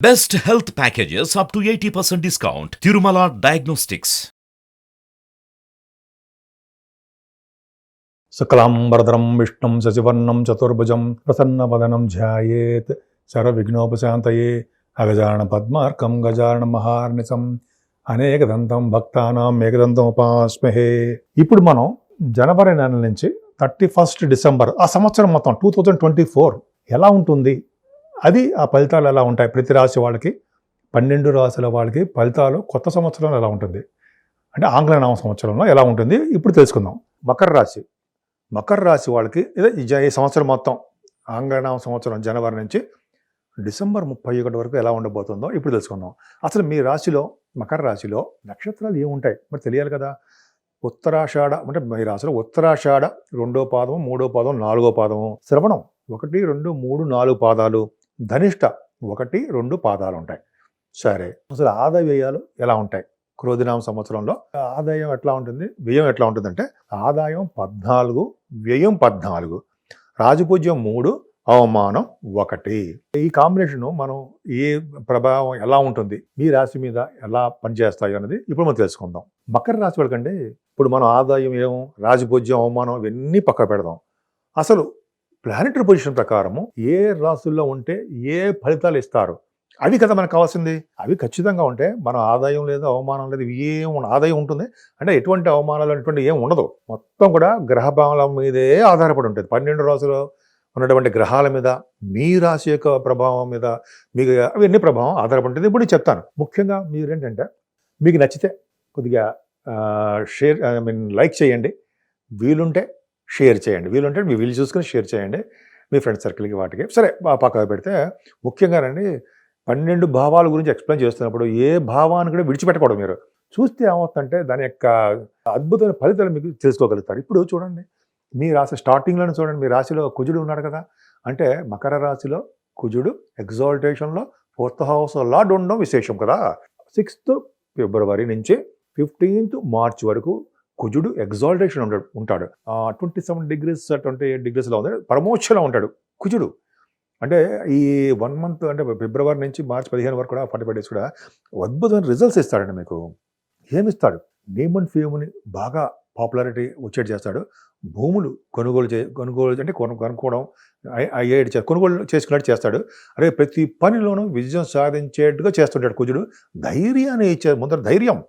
Best health packages up to 80% discount. Tirumala diagnostics శుక్లాంబరధరం విష్ణుం శశివర్ణం చతుర్భుజం ప్రసన్నవదనం ధ్యాయేత్ సర్వవిఘ్నోపశాంతయే అగజాన పద్మార్కం గజాన అనేక అనేకదంతం భక్తానాం ఏకదంతం ఉపాస్మహే ఇప్పుడు మనం జనవరి నెల నుంచి థర్టీ ఫస్ట్ డిసెంబర్ ఆ సంవత్సరం మొత్తం టూ థౌజండ్ ట్వంటీ ఫోర్ ఎలా ఉంటుంది? అది ఆ ఫలితాలు ఎలా ఉంటాయి? ప్రతి రాశి వాళ్ళకి పన్నెండు రాశుల వాళ్ళకి ఫలితాలు కొత్త సంవత్సరంలో ఎలా ఉంటుంది? అంటే ఆంగ్ల నామ సంవత్సరంలో ఎలా ఉంటుంది? ఇప్పుడు తెలుసుకుందాం. మకర రాశి. మకర రాశి వాళ్ళకి ఇదే ఈ సంవత్సరం మొత్తం ఆంగ్లనామ సంవత్సరం జనవరి నుంచి డిసెంబర్ ముప్పై ఒకటి వరకు ఎలా ఉండబోతుందో ఇప్పుడు తెలుసుకుందాం. అసలు మీ రాశిలో మకర రాశిలో నక్షత్రాలు ఏముంటాయి? మరి తెలియాలి కదా. ఉత్తరాషాఢ అంటే మీ రాశిలో ఉత్తరాషాఢ రెండో పాదం మూడో పాదం నాలుగో పాదము. శ్రవణం ఒకటి రెండు మూడు నాలుగు పాదాలు. ధనిష్ట ఒకటి రెండు పాదాలు ఉంటాయి సరే అసలు ఆదాయ వ్యయాలు ఎలా ఉంటాయి? క్రోధినామ సంవత్సరంలో ఆదాయం ఎట్లా ఉంటుంది? వ్యయం ఎట్లా ఉంటుందంటే ఆదాయం పద్నాలుగు వ్యయం పద్నాలుగు రాజపూజ్యం మూడు అవమానం ఒకటి. ఈ కాంబినేషన్ మనం ఏ ప్రభావం ఎలా ఉంటుంది? మీ రాశి మీద ఎలా పనిచేస్తాయి అనేది ఇప్పుడు మనం తెలుసుకుందాం. మకర రాశి వాళ్ళకంటే ఇప్పుడు మనం ఆదాయం ఏం రాజపూజ్యం అవమానం ఇవన్నీ పక్క పెడదాం. అసలు ప్లానెటరీ పొజిషన్ ప్రకారము ఏ రాశుల్లో ఉంటే ఏ ఫలితాలు ఇస్తారు? అవి కదా మనకు కావాల్సింది. అవి ఖచ్చితంగా ఉంటే మన ఆదాయం లేదు అవమానం లేదు ఏం ఆదాయం ఉంటుంది. అంటే ఎటువంటి అవమానాలు అటువంటి ఏం ఉండదు. మొత్తం కూడా గ్రహ భావాల మీదే ఆధారపడి ఉంటుంది. పన్నెండు రాసులు ఉన్నటువంటి గ్రహాల మీద మీ రాశి యొక్క ప్రభావం మీద మీకు అవన్నీ ప్రభావం ఆధారపడి ఉంటుంది ఇప్పుడు చెప్తాను. ముఖ్యంగా మీరు ఏంటంటే మీకు నచ్చితే కొద్దిగా షేర్ ఐ మీన్ లైక్ చేయండి. వీలుంటే షేర్ చేయండి. వీలుంటే మీ వీలు చూసుకొని షేర్ చేయండి. మీ ఫ్రెండ్ సర్కిల్కి వాటికి. సరే ఆ పక్కన పెడితే ముఖ్యంగా రండి పన్నెండు భావాల గురించి ఎక్స్ప్లెయిన్ చేస్తున్నప్పుడు ఏ భావాన్ని కూడా విడిచిపెట్టకూడదు మీరు. చూస్తే ఏమవుతుందంటే దాని యొక్క అద్భుతమైన ఫలితాలు మీకు తెలుసుకోగలుగుతారు. ఇప్పుడు చూడండి మీ రాశి స్టార్టింగ్లోనే చూడండి మీ రాశిలో కుజుడు ఉన్నాడు కదా. అంటే మకర రాశిలో కుజుడు ఎగ్జాల్టేషన్లో ఫోర్త్ హౌస్ లాడ్ ఉండడం విశేషం కదా. సిక్స్త్ ఫిబ్రవరి నుంచి ఫిఫ్టీన్త్ మార్చ్ వరకు కుజుడు ఎగ్జాల్టేషన్ ఉంటాడు. ఉంటాడు twenty seven degrees twenty eight డిగ్రీస్లో ఉంది పరమోక్షలో ఉంటాడు. కుజుడు. అంటే ఈ వన్ మంత్ అంటే ఫిబ్రవరి నుంచి మార్చి పదిహేను వరకు కూడా ఫార్టీ ఫైవ్ డేస్ కూడా అద్భుతమైన రిజల్ట్స్ ఇస్తాడండి మీకు. ఏమిస్తాడు? నేమ్ అండ్ ఫేమ్ని బాగా పాపులారిటీ వచ్చేట్ చేస్తాడు. భూములు కొనుగోలు చే కొనుగోలు అంటే కొను కొనుక్కోవడం అయ్యేటి కొనుగోలు చేసుకున్నట్టు చేస్తాడు. అరే ప్రతి పనిలోనూ విజయం సాధించేట్టుగా చేస్తుంటాడు కుజుడు. ధైర్యాన్ని ఇచ్చే ముందర ధైర్యం.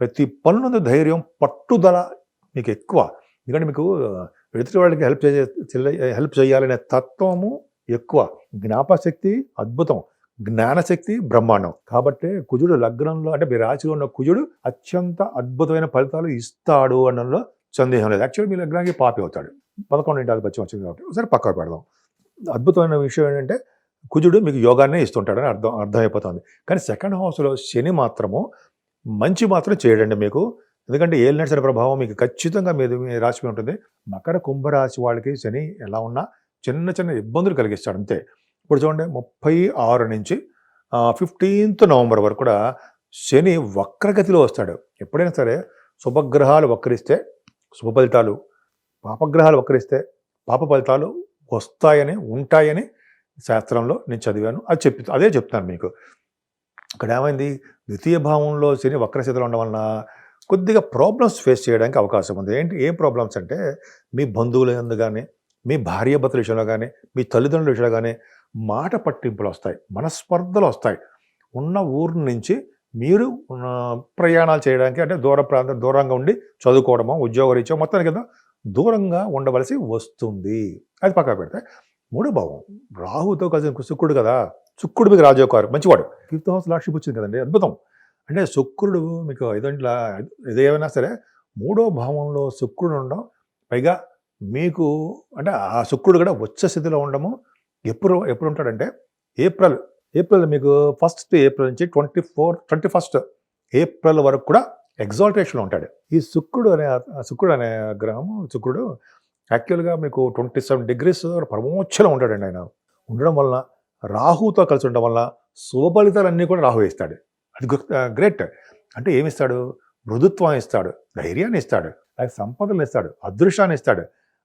ప్రతి పనులందు ధైర్యం పట్టుదల మీకు ఎక్కువ ఎందుకంటే మీకు ఎదుటి వాళ్ళకి హెల్ప్ చేయ హెల్ప్ చేయాలనే తత్వము ఎక్కువ. జ్ఞాపశక్తి అద్భుతం. జ్ఞానశక్తి బ్రహ్మాండం. కాబట్టి కుజుడు లగ్నంలో అంటే మీ రాశిలో ఉన్న కుజుడు అత్యంత అద్భుతమైన ఫలితాలు ఇస్తాడు అనడంలో సందేహం లేదు. యాక్చువల్లీ మీ లగ్నానికి పాపి అవుతాడు. పదకొండు ఇంటి ఆధిపత్యం వచ్చింది కాబట్టి. ఒకసారి పక్కకు పెడదాం. అద్భుతమైన విషయం ఏంటంటే కుజుడు మీకు యోగాన్నే ఇస్తుంటాడని అర్థం అర్థమైపోతుంది. కానీ సెకండ్ హౌస్లో శని మాత్రము మంచి మాత్రం చేయడండి మీకు. ఎందుకంటే ఏలినట్స్ ప్రభావం మీకు ఖచ్చితంగా మీద మీ రాశి మీద ఉంటుంది. మకర కుంభరాశి వాళ్ళకి శని ఎలా ఉన్నా చిన్న చిన్న ఇబ్బందులు కలిగిస్తాడు అంతే. ఇప్పుడు చూడండి ముప్పై ఆరు నుంచి ఫిఫ్టీన్త్ నవంబర్ వరకు కూడా శని వక్రగతిలో వస్తాడు. ఎప్పుడైనా సరే శుభగ్రహాలు వక్రిస్తే శుభ ఫలితాలు పాపగ్రహాలు వక్రిస్తే పాప ఫలితాలు వస్తాయని ఉంటాయని శాస్త్రంలో నేను చదివాను. అది చెప్పి అదే చెప్తాను మీకు. ఇక్కడ ఏమైంది ద్వితీయ భావంలో శని వక్రస్థితిలో ఉండడం వలన కొద్దిగా ప్రాబ్లమ్స్ ఫేస్ చేయడానికి అవకాశం ఉంది. ఏంటి? ఏ ప్రాబ్లమ్స్ అంటే మీ బంధువుల ఎందు కానీ మీ భార్య భర్తల విషయంలో కానీ మీ తల్లిదండ్రుల విషయంలో కానీ మాట పట్టింపులు వస్తాయి మనస్పర్ధలు వస్తాయి. ఉన్న ఊరు నుంచి మీరు ప్రయాణాలు చేయడానికి అంటే దూర ప్రాంతం దూరంగా ఉండి చదువుకోవడమో ఉద్యోగ రీత్యా మొత్తానికి కదా దూరంగా ఉండవలసి వస్తుంది. అది పక్కన పెడితే మూడో భావం రాహుతో కలిసి శుక్రుడు కదా శుక్రుడు మీకు రాజోకారు మంచివాడు ఫిఫ్త్ హౌస్ లాక్షిప్ వచ్చింది కదండి అద్భుతం. అంటే శుక్రుడు మీకు ఐదంట్ల ఇదేమైనా సరే మూడో భావంలో శుక్రుడు ఉండడం పైగా మీకు అంటే ఆ శుక్రుడు కూడా వచ్చే స్థితిలో ఉండడము ఎప్పుడు ఎప్పుడు ఉంటాడంటే ఏప్రిల్ ఏప్రిల్ మీకు ఫస్ట్ ఏప్రిల్ నుంచి twenty four twenty first April వరకు కూడా ఎగ్జాల్టేషన్లో ఉంటాడు. ఈ శుక్రుడు అనే శుక్రుడు అనే గ్రహం శుక్రుడు యాక్చువల్గా మీకు ట్వంటీ సెవెన్ డిగ్రీస్ పరమోచ్చలో ఉంటాడండి ఆయన. ఉండడం వలన రాహుతో కలిసి ఉండడం వల్ల శుభ ఫలితాలన్నీ కూడా రాహు ఇస్తాడు. అది గ్రేట్. అంటే ఏమిస్తాడు? మృదుత్వం ఇస్తాడు ధైర్యాన్ని ఇస్తాడు అలాగే సంపదలు ఇస్తాడు అదృష్టాన్ని ఇస్తాడు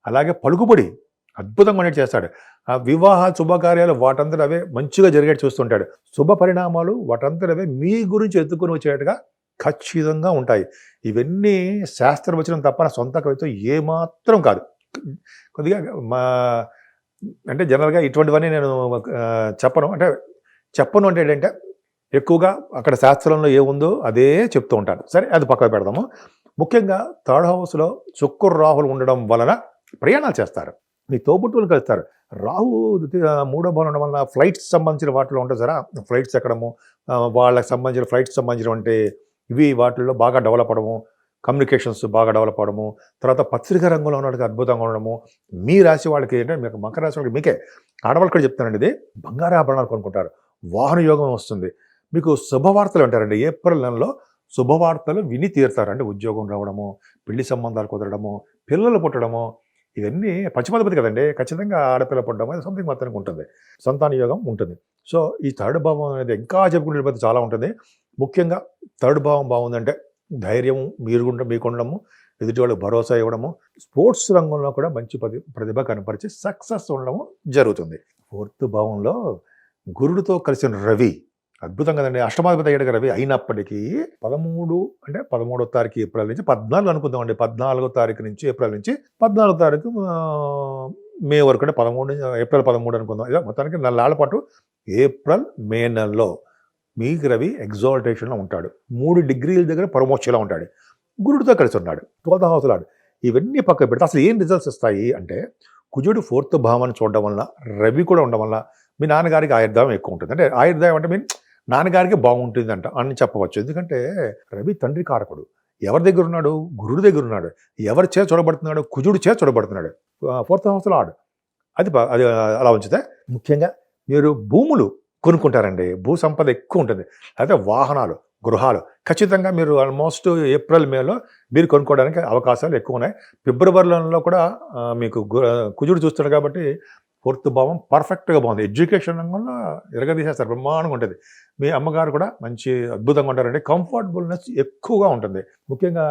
అలాగే పలుకుబడి అద్భుతంగా ఉండేది చేస్తాడు. ఆ వివాహ శుభకార్యాలు వాటంతట అవే మంచిగా జరిగేట్టు చూస్తుంటాడు. శుభ పరిణామాలు వాటంతట అవే మీ గురించి ఎత్తుకుని వచ్చేట్టుగా ఖచ్చితంగా ఉంటాయి. ఇవన్నీ శాస్త్రవచనం తప్ప నా సొంత కవిత్వం ఏమాత్రం కాదు. కొద్దిగా మా అంటే జనరల్గా ఇటువంటివన్నీ నేను చెప్పను. అంటే చెప్పను అంటే ఏంటంటే ఎక్కువగా అక్కడ శాస్త్రంలో ఏముందో అదే చెప్తూ ఉంటాను. సరే అది పక్కన పెడదాము. ముఖ్యంగా థర్డ్ హౌస్లో శుక్ర రాహులు ఉండడం వలన ప్రయాణాలు చేస్తారు. మీ తోబుట్టువులు కలుస్తారు. రాహు మూడో భవనం ఉండడం వలన ఫ్లైట్స్ సంబంధించిన వాటిలో ఉంటుంది సరే. ఫ్లైట్స్ ఎక్కడము? వాళ్ళకి సంబంధించిన ఫ్లైట్స్ సంబంధించిన అంటే ఇవి వాటిల్లో బాగా డెవలప్ అవడము కమ్యూనికేషన్స్ బాగా డెవలప్ అవడము తర్వాత పత్రికా రంగంలో ఉన్నవాడికి అద్భుతంగా ఉండడము మీ రాశి వాళ్ళకి ఏంటంటే మీకు మకర రాశి వాళ్ళకి మీకే. ఆడవాళ్ళు కూడా చెప్తానండి ఇది బంగారు ఆభరణాలు కొనుక్కుంటారు వాహన యోగం వస్తుంది. మీకు శుభవార్తలు అంటారండి ఏప్రిల్ నెలలో శుభవార్తలు విని తీరుతారు. అంటే ఉద్యోగం రావడము పెళ్ళి సంబంధాలు కుదరడము పిల్లలు పుట్టడము ఇవన్నీ పశ్చిమాధిపతి కదండి ఖచ్చితంగా ఆడపిల్ల పుట్టడం అది సంథింగ్ మాత్రానికి ఉంటుంది. సంతాన యోగం ఉంటుంది. సో ఈ థర్డ్ భావం అనేది ఇంకా చెప్పుకుంటే చాలా ఉంటుంది. ముఖ్యంగా థర్డ్ భావం బాగుందంటే ధైర్యం మీరు మీకుండము మీకు ఉండడము ఎదుటి వాళ్ళకి భరోసా ఇవ్వడము స్పోర్ట్స్ రంగంలో కూడా మంచి ప్రతి ప్రతిభ కనపరిచి సక్సెస్ ఉండడము జరుగుతుంది. ఫోర్త్ భావంలో గురుడితో కలిసిన రవి అద్భుతం కదండి అష్టమాధిపతి అయ్యాడు రవి అయినప్పటికీ పదమూడు అంటే పదమూడో తారీఖు ఏప్రిల్ నుంచి పద్నాలుగు అనుకుందామండి పద్నాలుగో తారీఖు నుంచి ఏప్రిల్ నుంచి పద్నాలుగో తారీఖు మే వరకు అంటే పదమూడు ఏప్రిల్ పదమూడు అనుకుందాం. ఇలా మొత్తానికి నెలల పాటు ఏప్రిల్ మే నెలలో మీకు రవి ఎగ్జాల్టేషన్లో ఉంటాడు. మూడు డిగ్రీల దగ్గర పరమోక్షలో ఉంటాడు. గురుడితో కలిసి ఉన్నాడు. ట్వెల్త్ హౌస్లో ఇవన్నీ పక్క పెడితే అసలు ఏం రిజల్ట్స్ ఇస్తాయి అంటే కుజుడు ఫోర్త్ భావాన్ని చూడడం వల్ల రవి కూడా ఉండడం వల్ల మీ నాన్నగారికి ఆయుర్దాయం ఎక్కువ ఉంటుంది. అంటే ఆయుర్దాయం అంటే మీ నాన్నగారికి బాగుంటుంది అంట అని చెప్పవచ్చు. ఎందుకంటే రవి తండ్రి కారకుడు. ఎవరి దగ్గర ఉన్నాడు? గురుడు దగ్గర ఉన్నాడు. ఎవరి చే చూడబడుతున్నాడు? కుజుడు చే చూడబడుతున్నాడు. ఫోర్త్ హౌస్లో ఆడు. అది అది అలా ఉంచితే ముఖ్యంగా మీరు భూములు కొనుక్కుంటారండి. భూ సంపద ఎక్కువ ఉంటుంది. అయితే వాహనాలు గృహాలు. ఖచ్చితంగా మీరు ఆల్మోస్ట్ ఏప్రిల్ మేలో మీరు కొనుక్కోవడానికి అవకాశాలు ఎక్కువ ఉన్నాయి. ఫిబ్రవరిలో కూడా మీకు కుజుడు చూస్తాడు కాబట్టి ఫోర్త్ భావం పర్ఫెక్ట్గా బాగుంది. ఎడ్యుకేషన్ రంగంలో ఎరగదీసేస్తారు. బ్రహ్మాండంగా ఉంటుంది. మీ అమ్మగారు కూడా మంచి అద్భుతంగా ఉంటారండి. కంఫర్టబుల్నెస్ ఎక్కువగా ఉంటుంది. ముఖ్యంగా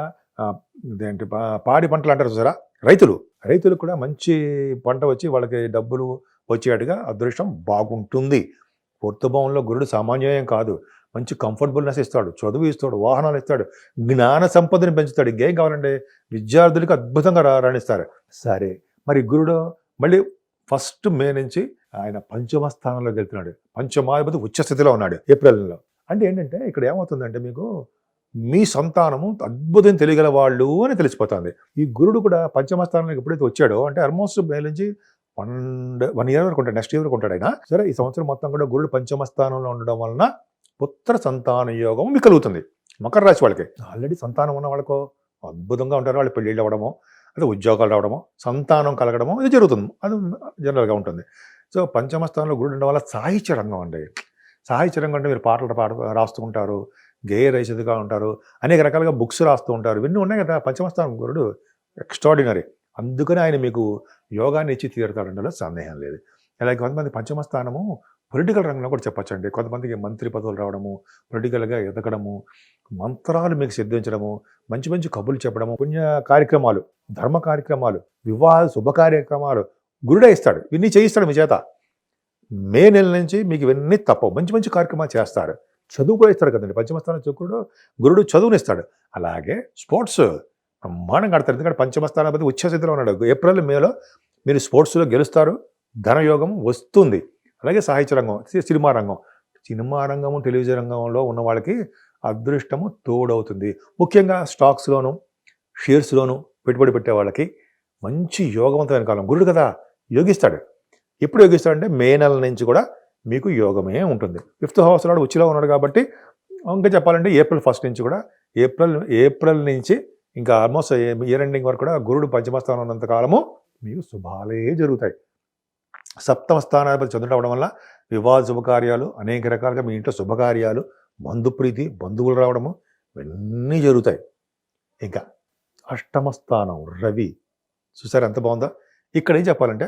ఇదేంటి పాడి పంటలు అంటారు చూసారా? రైతులు. రైతులు కూడా మంచి పంట వచ్చి వాళ్ళకి డబ్బులు వచ్చేట్టుగా అదృష్టం బాగుంటుంది. ఫోర్త్ గురుడు సామాన్యం కాదు. మంచి కంఫర్టబుల్నెస్ ఇస్తాడు చదువు ఇస్తాడు వాహనాలు ఇస్తాడు జ్ఞాన సంపదని పెంచుతాడు. ఇంకేం కావాలంటే విద్యార్థులకు అద్భుతంగా రా- రాణిస్తారు. సరే మరి గురుడు మళ్ళీ ఫస్ట్ మే నుంచి ఆయన పంచమ స్థానంలోకి వెళ్తున్నాడు. పంచమాధిపతి ఉచ్చ స్థితిలో ఉన్నాడు ఏప్రిల్లో. అంటే ఏంటంటే ఇక్కడ ఏమవుతుందంటే మీకు మీ సంతానము అద్భుతం తెలియగల వాళ్ళు అని తెలిసిపోతుంది. ఈ గురుడు కూడా పంచమ స్థానంలోకి ఎప్పుడైతే వచ్చాడో అంటే ఆల్మోస్ట్ మే నుంచి వన్ వన్ ఇయర్ వరకు ఉంటాడు నెక్స్ట్ ఇయర్ వరకు ఉంటాడు ఆయన. సరే ఈ సంవత్సరం మొత్తం కూడా గురుడు పంచమ స్థానంలో ఉండడం వలన పుత్ర సంతాన యోగం మీకు కలుగుతుంది మకర రాశి వాళ్ళకి. ఆల్రెడీ సంతానం ఉన్న వాళ్ళకు అద్భుతంగా ఉంటారు వాళ్ళు పెళ్ళిళ్ళు అవ్వడము అదే ఉద్యోగాలు రావడము సంతానం కలగడము ఇది జరుగుతుంది. అది జనరల్గా ఉంటుంది. సో పంచమ స్థానంలో గురుడు ఉండడం వల్ల సాహిత్య రంగం అండి. సాహిత్య రంగం అంటే మీరు పాటలు పాడ రాస్తూ ఉంటారు గేయ రచయితగా ఉంటారు అనేక రకాలుగా బుక్స్ రాస్తూ ఉంటారు. ఇవన్నీ ఉన్నాయి కదా పంచమస్థానం గురుడు. ఎక్స్ట్రాడినరీ. అందుకని ఆయన మీకు యోగాన్ని ఇచ్చి తీరుతాడంలో సందేహం లేదు. అలాగే కొంతమంది పంచమ స్థానము పొలిటికల్ రంగంలో కూడా చెప్పచ్చండి. కొంతమందికి మంత్రి పదవులు రావడము పొలిటికల్గా ఎదగడము మంత్రాలు మీకు సిద్ధించడము మంచి మంచి కబుర్లు చెప్పడము పుణ్య కార్యక్రమాలు ధర్మ కార్యక్రమాలు వివాహ శుభ కార్యక్రమాలు గురుడే ఇస్తాడు. ఇవన్నీ చేయిస్తాడు మీ చేత. మే నెల నుంచి మీకు ఇవన్నీ తప్పవు. మంచి మంచి కార్యక్రమాలు చేస్తారు. చదువు కూడా ఇస్తాడు కదండి. పంచమస్థానం చదువుకుడు గురుడు చదువునిస్తాడు. అలాగే స్పోర్ట్స్ బ్రహ్మాండంగా ఆడతారు. ఎందుకంటే పంచమస్థానాపతి ఉచ్చస్థితిలో ఉన్నాడు. ఏప్రిల్ మేలో మీరు స్పోర్ట్స్లో గెలుస్తారు. ధనయోగం వస్తుంది. అలాగే సాహిత్య రంగం సినిమా రంగం. సినిమా రంగము టెలివిజన్ రంగంలో ఉన్న వాళ్ళకి అదృష్టము తోడవుతుంది. ముఖ్యంగా స్టాక్స్లోను షేర్స్లోను పెట్టుబడి పెట్టే వాళ్ళకి మంచి యోగవంతమైన కాలం. గురుడు కదా యోగిస్తాడు. ఎప్పుడు యోగిస్తాడంటే మే నెల నుంచి కూడా మీకు యోగమే ఉంటుంది. ఫిఫ్త్ హౌస్ నాడు ఉచ్చిలో ఉన్నాడు కాబట్టి ఇంకా చెప్పాలంటే ఏప్రిల్ ఫస్ట్ నుంచి కూడా ఏప్రిల్ ఏప్రిల్ నుంచి ఇంకా ఆల్మోస్ట్ ఇయర్ ఎండింగ్ వరకు కూడా గురుడు పంచమస్థానం ఉన్నంత కాలము మీకు శుభాలే జరుగుతాయి. సప్తమ స్థానాధిపతి చంద్రుడు అవడం వల్ల వివాహ శుభకార్యాలు అనేక రకాలుగా మీ ఇంట్లో శుభకార్యాలు బంధుప్రీతి బంధువులు రావడము ఇవన్నీ జరుగుతాయి. ఇంకా అష్టమ స్థానం రవి. చూసారు ఎంత బాగుందో? ఇక్కడ ఏం చెప్పాలంటే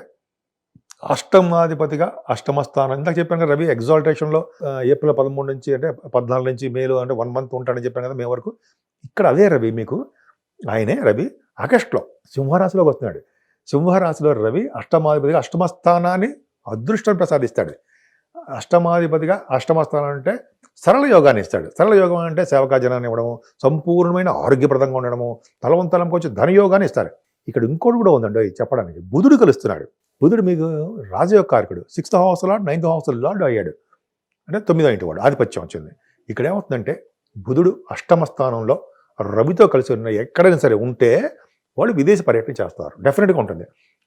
అష్టమాధిపతిగా అష్టమ స్థానం. ఇందాక చెప్పాను కదా రవి ఎగ్జాల్టేషన్లో ఏప్రిల్ పదమూడు నుంచి అంటే పద్నాలుగు నుంచి మేలో అంటే వన్ మంత్ ఉంటాడని చెప్పాను కదా మే వరకు. ఇక్కడ అదే రవి మీకు ఆయనే రవి ఆగస్టులో సింహరాశిలోకి వస్తున్నాడు. సింహరాశిలో రవి అష్టమాధిపతిగా అష్టమ స్థానాన్ని అదృష్టం ప్రసాదిస్తాడు. అష్టమాధిపతిగా అష్టమస్థానం అంటే సరళ యోగాన్ని ఇస్తాడు. సరళ యోగం అంటే సేవకాజనాన్ని ఇవ్వడము సంపూర్ణమైన ఆరోగ్యప్రదంగా ఉండడము తలవంతలంకి వచ్చి ధనయోగాన్ని ఇస్తాడు. ఇక్కడ ఇంకోటి కూడా ఉందండి చెప్పడానికి. బుధుడు కలుస్తున్నాడు. బుధుడు మీకు రాజయోగకారకుడు. Sixth house lord ninth house lord అయ్యాడు. అంటే తొమ్మిదో ఇంటి వాడు ఆధిపత్యం వచ్చింది. ఇక్కడ ఏమవుతుందంటే బుధుడు అష్టమ స్థానంలో రవితో కలిసి ఉన్న ఎక్కడైనా సరే ఉంటే వాళ్ళు విదేశ పర్యటన చేస్తారు. డెఫినెట్గా ఉంటుంది.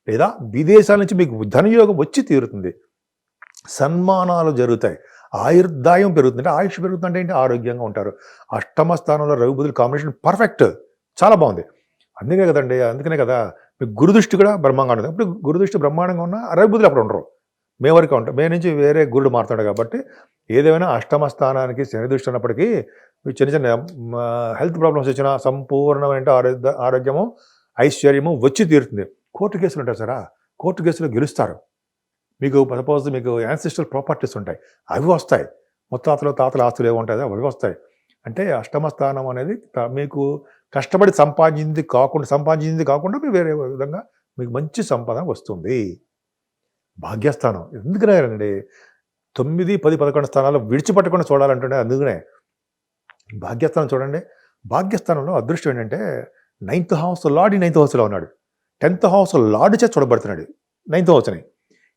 లేదా విదేశాల నుంచి మీకు ధనయోగం వచ్చి తీరుతుంది. సన్మానాలు జరుగుతాయి. ఆయుర్దాయం పెరుగుతుంది అంటే ఆయుష్ పెరుగుతుందంటే ఏంటి? ఆరోగ్యంగా ఉంటారు. అష్టమ స్థానంలో రవి బుధుల కాంబినేషన్ పర్ఫెక్ట్ చాలా బాగుంది. అందుకే కదండి అందుకనే కదా మీకు గురుదృష్టి కూడా బ్రహ్మంగా ఉంటుంది. అప్పుడు గురుదృష్టి బ్రహ్మాండంగా ఉన్నా రవి బుధులు అప్పుడు ఉండరు. మే వరకు ఉంటాం మే నుంచి వేరే గురుడు మారుతాడు కాబట్టి ఏదేమైనా అష్టమ స్థానానికి శని దృష్టి ఉన్నప్పటికీ మీకు చిన్న చిన్న హెల్త్ ప్రాబ్లమ్స్ వచ్చినా సంపూర్ణమైన ఆరోగ్య ఆరోగ్యము ఐశ్వర్యము వచ్చి తీరుతుంది. కోర్టు కేసులు ఉంటాయి సరా? కోర్టు కేసులు గెలుస్తారు. మీకు సపోజ్ మీకు యాన్సిస్టల్ ప్రాపర్టీస్ ఉంటాయి. అవి వస్తాయి. ముత్తాతలు తాతల ఆస్తులు ఏమి ఉంటాయో అవి వస్తాయి. అంటే అష్టమ స్థానం అనేది మీకు కష్టపడి సంపాదించింది కాకుండా సంపాదించింది కాకుండా మీకు వేరే విధంగా మీకు మంచి సంపద వస్తుంది. భాగ్యస్థానం. ఎందుకనేనండి తొమ్మిది పది పదకొండు స్థానాలు విడిచిపెట్టకుండా చూడాలంటుండే అందుకనే. భాగ్యస్థానం చూడండి. భాగ్యస్థానంలో అదృష్టం ఏంటంటే నైన్త్ హౌస్ లార్డ్ నైన్త్ హౌస్లో ఉన్నాడు. టెన్త్ హౌస్ లార్డ్ చే చూడబడుతున్నాడు నైన్త్ హౌస్ని.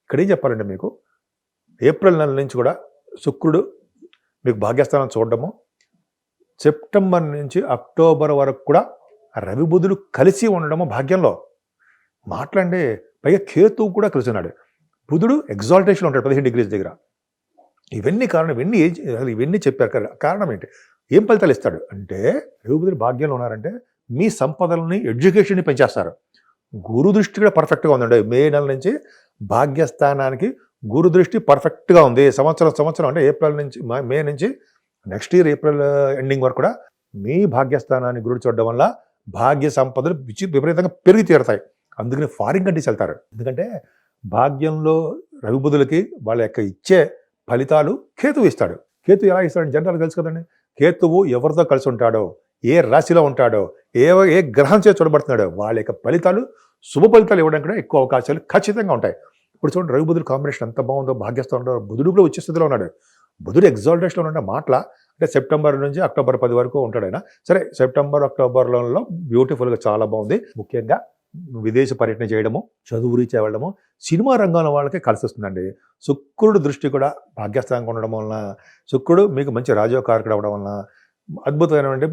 ఇక్కడ ఏం చెప్పాలంటే మీకు ఏప్రిల్ నెల నుంచి కూడా శుక్రుడు మీకు భాగ్యస్థానం చూడడము సెప్టెంబర్ నుంచి అక్టోబర్ వరకు కూడా రవి బుధులు కలిసి ఉండడము భాగ్యంలో. మాట్లాడండి పైగా కేతువు కూడా కలిసి ఉన్నాడు. బుధుడు ఎగ్జాల్టేషన్ ఉంటాడు పదిహేను డిగ్రీస్ దగ్గర. ఇవన్నీ కారణం ఇవన్నీ ఇవన్నీ చెప్పారు. కదా కారణం ఏంటి? ఏం ఫలితాలు ఇస్తాడు? అంటే రవి భాగ్యంలో ఉన్నారంటే మీ సంపదలని ఎడ్యుకేషన్ని పెంచేస్తారు. గురు దృష్టి కూడా పర్ఫెక్ట్గా ఉందండి. మే నెల నుంచి భాగ్యస్థానానికి గురు దృష్టి పర్ఫెక్ట్గా ఉంది. సంవత్సరం సంవత్సరం అంటే ఏప్రిల్ నుంచి మ- మే నుంచి నెక్స్ట్ ఇయర్ ఏప్రిల్ ఎండింగ్ వరకు కూడా మీ భాగ్యస్థానాన్ని గురుడు చూడడం వల్ల భాగ్య సంపదలు విచి- విపరీతంగా పెరిగి తీరుతాయి. అందుకని ఫారిన్ కంట్రీస్ వెళ్తారు. ఎందుకంటే భాగ్యంలో రవిబుధులకి వాళ్ళ యొక్క ఇచ్చే ఫలితాలు కేతు ఇస్తాడు. కేతు ఎలా ఇస్తాడని జనరల్ తెలుసు కదండి. కేతువు ఎవరితో కలిసి ఉంటాడో ఏ రాశిలో ఉంటాడో ఏ ఏ గ్రహం చేసి చూడబడుతున్నాడో వాళ్ళ యొక్క ఫలితాలు శుభ ఫలితాలు ఇవ్వడానికి కూడా ఎక్కువ అవకాశాలు ఖచ్చితంగా ఉంటాయి. ఇప్పుడు చూడండి రవి బుధుడు కాంబినేషన్ ఎంత బాగుందో భాగ్యస్థానంలో బుధుడు కూడా వచ్చే స్థితిలో ఉన్నాడు. బుధుడు ఎగ్జాల్టేషన్లో ఉన్న మాటల అంటే సెప్టెంబర్ నుంచి అక్టోబర్ పది వరకు ఉంటాడైనా సరే సెప్టెంబర్ అక్టోబర్లలో బ్యూటిఫుల్గా చాలా బాగుంది. ముఖ్యంగా విదేశ పర్యటన చేయడము చదువు రీత్యా వెళ్ళడము సినిమా రంగంలో వాళ్ళకి కలిసి వస్తుందండి. శుక్రుడు దృష్టి కూడా భాగ్యస్థానంగా ఉండడం వలన శుక్రుడు మీకు మంచి రాజోకారకుడు అవడం వలన అద్భుతమైనటువంటి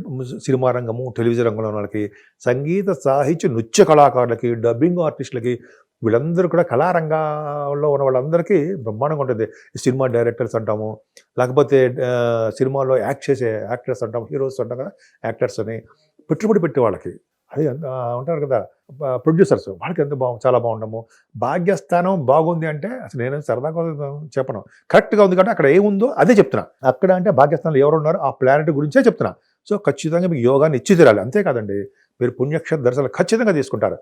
సినిమా రంగము టెలివిజన్ రంగంలో ఉన్న వాళ్ళకి సంగీత సాహిత్య నృత్య కళాకారులకి డబ్బింగ్ ఆర్టిస్టులకి వీళ్ళందరూ కూడా కళారంగంలో ఉన్న వాళ్ళందరికీ బ్రహ్మాండంగా ఉంటుంది. సినిమా డైరెక్టర్స్ అంటాము లేకపోతే సినిమాలో యాక్ట్ చేసే యాక్టర్స్ అంటాము హీరోస్ అంటాం కదా యాక్టర్స్ అని పెట్టుబడి పెట్టే వాళ్ళకి. అది ఉంటారు కదా ప్రొడ్యూసర్స్ వాళ్ళకి ఎంత బాగు చాలా బాగుండము. భాగ్యస్థానం బాగుంది అంటే అసలు నేను సరదాగా చెప్పను. కరెక్ట్గా ఉంది కాబట్టి అక్కడ ఏముందో అదే చెప్తున్నా. అక్కడ అంటే భాగ్యస్థానంలో ఎవరు ఉన్నారో ఆ ప్లానెట్ గురించే చెప్తున్నా. సో ఖచ్చితంగా మీకు యోగాన్ని ఇచ్చి తీరాలి. అంతేకాదండి మీరు పుణ్యక్షేత్ర దర్శనాలు ఖచ్చితంగా తీసుకుంటారు.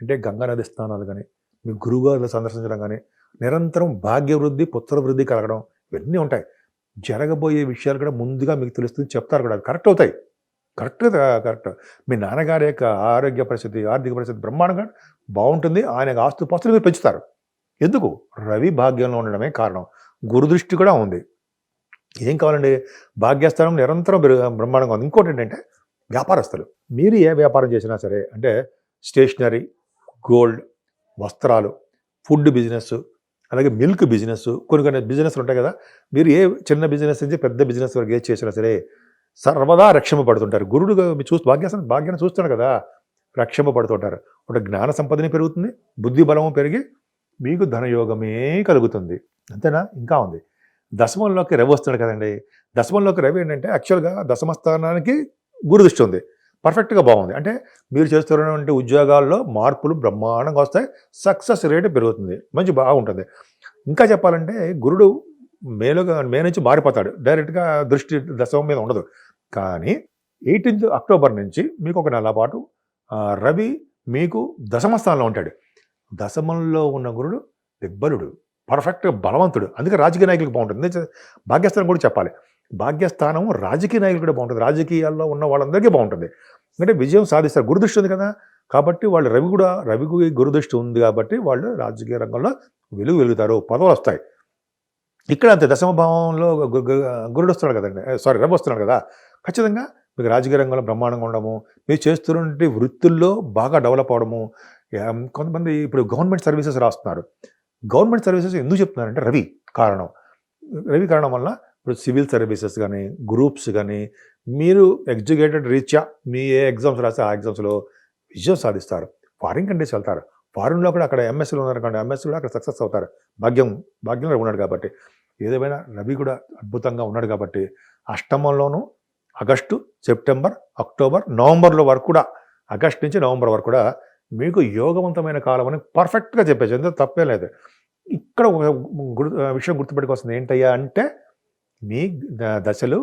అంటే గంగా నది స్థానాలు కానీ మీ గురుగారులు సందర్శించడం కానీ నిరంతరం భాగ్యవృద్ధి పుత్రవృద్ధి కలగడం ఇవన్నీ ఉంటాయి. జరగబోయే విషయాలు కూడా ముందుగా మీకు తెలుస్తుంది చెప్తారు కూడా. అది కరెక్ట్ అవుతాయి. కరెక్ట్గా కరెక్ట్. మీ నాన్నగారి యొక్క ఆరోగ్య పరిస్థితి ఆర్థిక పరిస్థితి బ్రహ్మాండంగా బాగుంటుంది. ఆయన ఆస్తుపాస్తులు మీరు పెంచుతారు. ఎందుకు? రవి భాగ్యంలో ఉండడమే కారణం. గురుదృష్టి కూడా ఉంది. ఏం కావాలండి? భాగ్యస్థానం నిరంతరం బ్రహ్మాండంగా ఉంది. ఇంకోటి ఏంటంటే వ్యాపారస్తులు. మీరు ఏ వ్యాపారం చేసినా సరే అంటే స్టేషనరీ గోల్డ్ వస్త్రాలు ఫుడ్ బిజినెస్ అలాగే మిల్క్ బిజినెస్ కొన్ని కొన్ని బిజినెస్లు ఉంటాయి కదా. మీరు ఏ చిన్న బిజినెస్ నుంచి పెద్ద బిజినెస్ వరకు ఏది చేసినా సరే సర్వదా రక్షింపబడుతుంటారు. గురుడు చూస్తూ భాగ్యాసం భాగ్యాన్ని చూస్తున్నారు కదా రక్షింపబడుతుంటారు. ఒక జ్ఞాన సంపదని పెరుగుతుంది బుద్ధి బలము పెరిగి మీకు ధనయోగమే కలుగుతుంది. అంతేనా? ఇంకా ఉంది. దశమంలోకి రవి వస్తున్నాడు కదండి. దశమంలోకి రవి ఏంటంటే యాక్చువల్గా దశమ స్థానానికి గురుదృష్టి ఉంది. పర్ఫెక్ట్గా బాగుంది. అంటే మీరు చేస్తున్నటువంటి ఉద్యోగాల్లో మార్పులు బ్రహ్మాండంగా వస్తాయి. సక్సెస్ రేట్ పెరుగుతుంది. మంచి బాగుంటుంది. ఇంకా చెప్పాలంటే గురుడు మేలుగా మే నుంచి మారిపోతాడు. డైరెక్ట్గా దృష్టి దశవం మీద ఉండదు. కానీ ఎయిటీన్త్ అక్టోబర్ నుంచి మీకు ఒక నెల పాటు రవి మీకు దశమ స్థానంలో ఉంటాడు. దశమంలో ఉన్న గురుడు దిబ్బలుడు పర్ఫెక్ట్గా బలవంతుడు. అందుకే రాజకీయ నాయకులకు బాగుంటుంది. భాగ్యస్థానం కూడా చెప్పాలి. భాగ్యస్థానం రాజకీయ నాయకులు కూడా బాగుంటుంది. రాజకీయాల్లో ఉన్న వాళ్ళందరికీ బాగుంటుంది. ఎందుకంటే విజయం సాధిస్తారు. గురుదృష్టి ఉంది కదా. కాబట్టి వాళ్ళు రవి కూడా రవికి గురుదృష్టి ఉంది కాబట్టి వాళ్ళు రాజకీయ రంగంలో వెలుగు వెలుగుతారు. పదవులు వస్తాయి. ఇక్కడ అంతే దశమభావంలో గురుడు వస్తున్నాడు కదండి. సారీ రవి వస్తున్నాడు కదా. ఖచ్చితంగా మీకు రాజకీయ రంగంలో బ్రహ్మాండంగా ఉండడము మీరు చేస్తున్నటువంటి వృత్తుల్లో బాగా డెవలప్ అవడము కొంతమంది ఇప్పుడు గవర్నమెంట్ సర్వీసెస్ రాస్తున్నారు. గవర్నమెంట్ సర్వీసెస్ ఎందుకు చెప్తున్నారంటే రవి కారణం. రవి కారణం వల్ల ఇప్పుడు సివిల్ సర్వీసెస్ కానీ గ్రూప్స్ కానీ మీరు ఎగ్జిక్యూటెడ్ రీత్యా మీ ఏ ఎగ్జామ్స్ రాస్తే ఆ ఎగ్జామ్స్లో విజయం సాధిస్తారు. ఫారిన్ కంట్రీస్ వెళ్తారు. ఫారిన్లో కూడా అక్కడ ఎంఎస్లు ఉన్నారు కానీ ఎంఎస్సీ కూడా అక్కడ సక్సెస్ అవుతారు. భాగ్యం భాగ్యంలో ఉన్నాడు కాబట్టి. ఏదేమైనా రవి కూడా అద్భుతంగా ఉన్నాడు కాబట్టి అష్టమంలోనూ ఆగస్టు సెప్టెంబర్ అక్టోబర్ నవంబర్లో వరకు కూడా ఆగస్ట్ నుంచి నవంబర్ వరకు కూడా మీకు యోగవంతమైన కాలం అని పర్ఫెక్ట్గా చెప్పేసి ఎందుకు తప్పే లేదు. ఇక్కడ ఒక గుర్ విషయం గుర్తుపెట్టుకోవాల్సింది ఏంటయ్యా అంటే మీ దశలు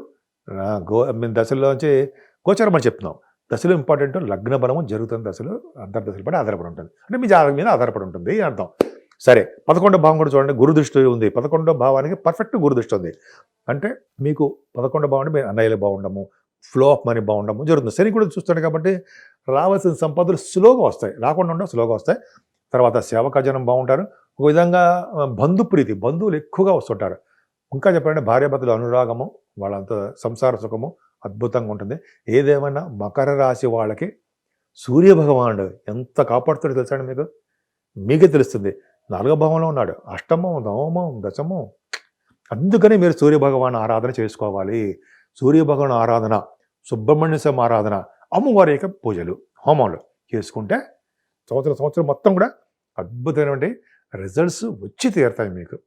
గో దశల్లోంచి గోచరం అని చెప్తున్నాం. దశలో ఇంపార్టెంట్ లగ్న బలము జరుగుతున్న దశలో అంతర్దశలు పడి ఆధారపడి ఉంటుంది. అంటే మీ జాతకం మీద ఆధారపడి ఉంటుంది అని అర్థం. సరే పదకొండో భావం కూడా చూడండి. గురు దృష్టి ఉంది. పదకొండో భావానికి పర్ఫెక్ట్ గురు దృష్టి ఉంది. అంటే మీకు పదకొండో భావం అంటే మీ అన్నయ్యలు బాగుండము ఫ్లో ఆఫ్ మనీ బాగుండము జరుగుతుంది. శని కూడా చూస్తాడు కాబట్టి రావాల్సిన సంపదలు స్లోగా వస్తాయి. రాకుండా ఉండవు స్లోగా వస్తాయి. తర్వాత సేవకాజనం బాగుంటారు. ఒక విధంగా బంధు ప్రీతి బంధువులు ఎక్కువగా వస్తుంటారు. ఇంకా చెప్పాలంటే భార్యాభర్తల అనురాగము వాళ్ళంత సంసార సుఖము అద్భుతంగా ఉంటుంది. ఏదేమైనా మకర రాశి వాళ్ళకి సూర్యభగవానుడు ఎంత కాపాడుతాడో తెలుసాడు మీకు? మీకే తెలుస్తుంది. నాలుగో భావంలో ఉన్నాడు. అష్టమం నవమం దశమం. అందుకని మీరు సూర్య భగవాన్ ఆరాధన చేసుకోవాలి. సూర్య భగవాన్ ఆరాధన సుబ్రహ్మణ్య స్వామి ఆరాధన అమ్మవారి యొక్క పూజలు హోమాలు చేసుకుంటే సంవత్సరం సంవత్సరం మొత్తం కూడా అద్భుతమైనటువంటి రిజల్ట్స్ వచ్చి తీరుతాయి మీకు.